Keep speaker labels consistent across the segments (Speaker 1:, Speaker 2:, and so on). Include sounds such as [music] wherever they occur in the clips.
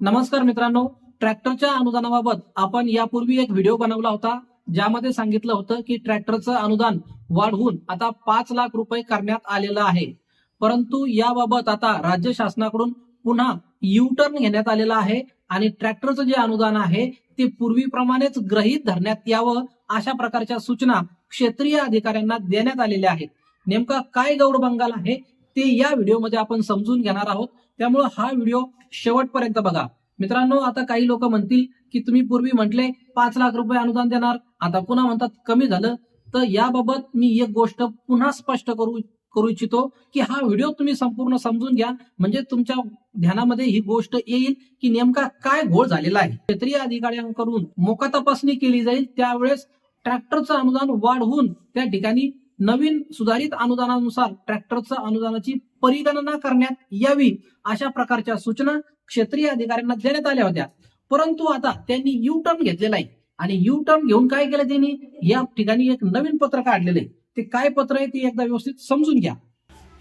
Speaker 1: नमस्कार मित्रांनो ट्रॅक्टरच्या अनुदानाबाबत आपण यापूर्वी एक व्हिडिओ बनवला होता ज्यामध्ये सांगितलं होतं की ट्रॅक्टरचं अनुदान वाढवून आता पाच लाख रुपये करण्यात आलेलं आहे. परंतु याबाबत आता राज्य शासनाकडून पुन्हा यू टर्न घेण्यात आलेला आहे आणि ट्रॅक्टरचं जे अनुदान आहे ते पूर्वीप्रमाणेच ग्रहित धरण्यात यावं अशा प्रकारच्या सूचना क्षेत्रीय अधिकाऱ्यांना देण्यात आलेल्या आहेत. नेमका काय गौड बंगाल आहे ते या व्हिडिओमध्ये आपण समजून घेणार आहोत. त्यामुळे हा व्हिडिओ शेवटपर्यंत बघा. मित्रांनो आता काही लोक म्हणतील की तुम्ही पूर्वी म्हटले पाच लाख रुपये अनुदान देणार. आता पुन्हा म्हणतात कमी झालं. तर याबाबत मी एक गोष्ट पुन्हा स्पष्ट करू करू इच्छितो की हा व्हिडिओ तुम्ही संपूर्ण समजून घ्या. म्हणजे तुमच्या ध्यानामध्ये ही गोष्ट येईल की नेमका काय घोळ झालेला आहे. क्षेत्रीय अधिकाऱ्यांकडून मोका तपासणी केली जाईल. त्यावेळेस ट्रॅक्टरचं अनुदान वाढवून त्या ठिकाणी नवीन सुधारित अनुदानानुसार ट्रॅक्टरचं अनुदानाची परिगणना करण्यात यावी अशा प्रकारच्या सूचना क्षेत्रीय अधिकाऱ्यांना देण्यात आल्या होत्या. परंतु आता त्यांनी यू टर्न घेतलेला आहे. आणि यू टर्न घेऊन काय केलं त्यांनी? या ठिकाणी एक नवीन पत्र काढलेलं आहे. ते काय पत्र आहे ते एकदा व्यवस्थित समजून घ्या.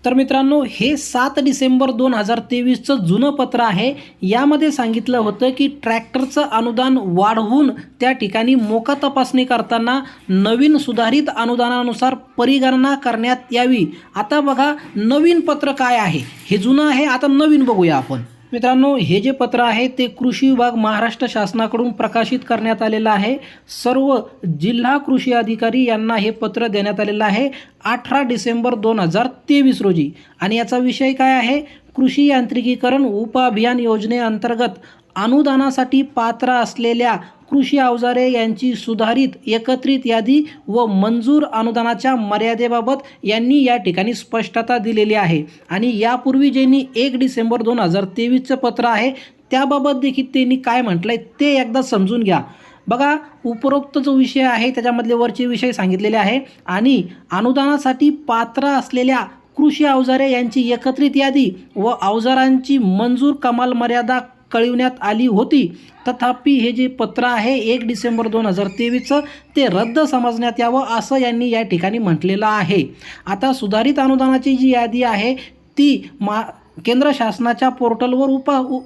Speaker 1: तर मित्रांनो हे सात डिसेंबर दोन हजार तेवीसचं जुनं पत्र आहे. यामध्ये सांगितलं होतं की ट्रॅक्टरचं अनुदान वाढवून त्या ठिकाणी मोका तपासणी करताना नवीन सुधारित अनुदानानुसार परिगणना करण्यात यावी. आता बघा नवीन पत्र काय आहे? हे जुनं आहे आता नवीन बघूया आपण. मित्रांनो हे जे पत्र आहे ते कृषी विभाग महाराष्ट्र शासनाकडून प्रकाशित करण्यात आलेलं आहे. सर्व जिल्हा कृषी अधिकारी यांना हे पत्र देण्यात आलेलं आहे. अठरा डिसेंबर दोन हजार तेवीस रोजी. आणि याचा विषय काय आहे? कृषी यांत्रिकीकरण उपअभियान योजनेअंतर्गत अनुदानासाठी पात्र असलेल्या कृषी अवजारे यांची सुधारित एकत्रित यादी व मंजूर अनुदानाच्या मर्यादेबाबत यांनी या ठिकाणी स्पष्टता दिलेली आहे. आणि यापूर्वी ज्यांनी एक डिसेंबर दोन हजार तेवीसचं पत्र आहे त्याबाबत देखील त्यांनी काय म्हटलं आहे ते एकदा समजून घ्या. बघा उपरोक्त जो विषय आहे त्याच्यामधले वरचे विषय सांगितलेले आहे. आणि अनुदानासाठी पात्र असलेल्या कृषी अवजारे यांची एकत्रित यादी व अवजारांची मंजूर कमाल मर्यादा कळविण्यात आली होती. तथापि हे जे पत्र आहे एक डिसेंबर दोन हजार तेवीसचं ते रद्द समजण्यात यावं असं यांनी या ठिकाणी म्हटलेलं आहे. आता सुधारित अनुदानाची जी यादी आहे ती मा केंद्र शासनाच्या पोर्टलवर उप उ-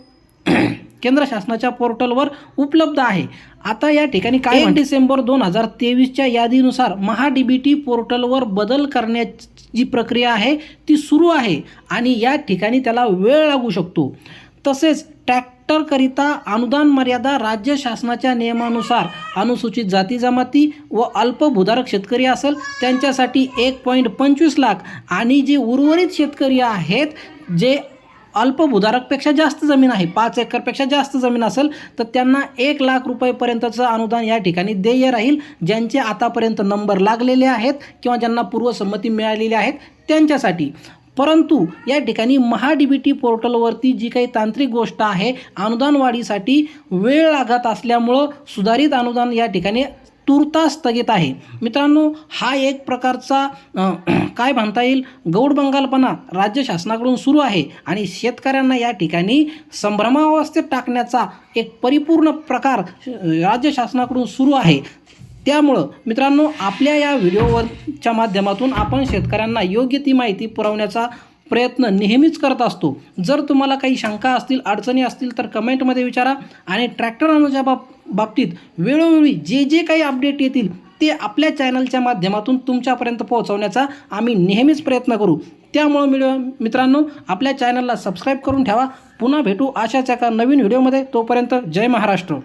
Speaker 1: [clears throat] केंद्र शासनाच्या पोर्टलवर उपलब्ध आहे. आता या ठिकाणी काय डिसेंबर दोन हजार तेवीसच्या यादीनुसार महाडीबीटी पोर्टलवर बदल करण्याची जी प्रक्रिया आहे ती सुरू आहे आणि या ठिकाणी त्याला वेळ लागू शकतो. तसेच ट्रॅक्टरकरिता अनुदान मर्यादा राज्य शासनाच्या नियमानुसार अनुसूचित जाती जमाती व अल्पभूधारक शेतकरी असेल त्यांच्यासाठी एक पॉईंट पंचवीस लाख. आणि जे उर्वरित शेतकरी आहेत जे अल्पभूधारकपेक्षा जास्त जमीन आहे पाच एकरपेक्षा जास्त जमीन असेल तर त्यांना एक लाख रुपयेपर्यंतचं अनुदान या ठिकाणी देय राहील. ज्यांचे आतापर्यंत नंबर लागलेले आहेत किंवा ज्यांना पूर्वसंमती मिळालेली आहेत त्यांच्यासाठी. परंतु या ठिकाणी महाडीबीटी पोर्टलवरती जी काही तांत्रिक गोष्ट आहे अनुदान वाढीसाठी वेळ लागत असल्यामुळं सुधारित अनुदान या ठिकाणी तुर्ता स्थगित आहे. मित्रांनो हा एक प्रकारचा [clears throat] काय म्हणता येईल गौड बंगालपणा राज्य शासनाकडून सुरू आहे आणि शेतकऱ्यांना या ठिकाणी संभ्रमावस्थेत टाकण्याचा एक परिपूर्ण प्रकार राज्य शासनाकडून सुरू आहे. त्यामुळं मित्रांनो आपल्या या व्हिडिओवरच्या माध्यमातून आपण शेतकऱ्यांना योग्य ती माहिती पुरवण्याचा प्रयत्न नेहमीच करत असतो. जर तुम्हाला काही शंका असतील अडचणी असतील तर कमेंटमध्ये विचारा आणि ट्रॅक्टर अनुच्या बाब बाबतीत वेळोवेळी जे जे काही अपडेट येतील ते आपल्या चॅनलच्या माध्यमातून तुमच्यापर्यंत पोहोचवण्याचा आम्ही नेहमीच प्रयत्न करू. त्यामुळं मिळ मित्रांनो आपल्या चॅनलला सबस्क्राईब करून ठेवा. पुन्हा भेटू अशाच एका नवीन व्हिडिओमध्ये. तोपर्यंत जय महाराष्ट्र.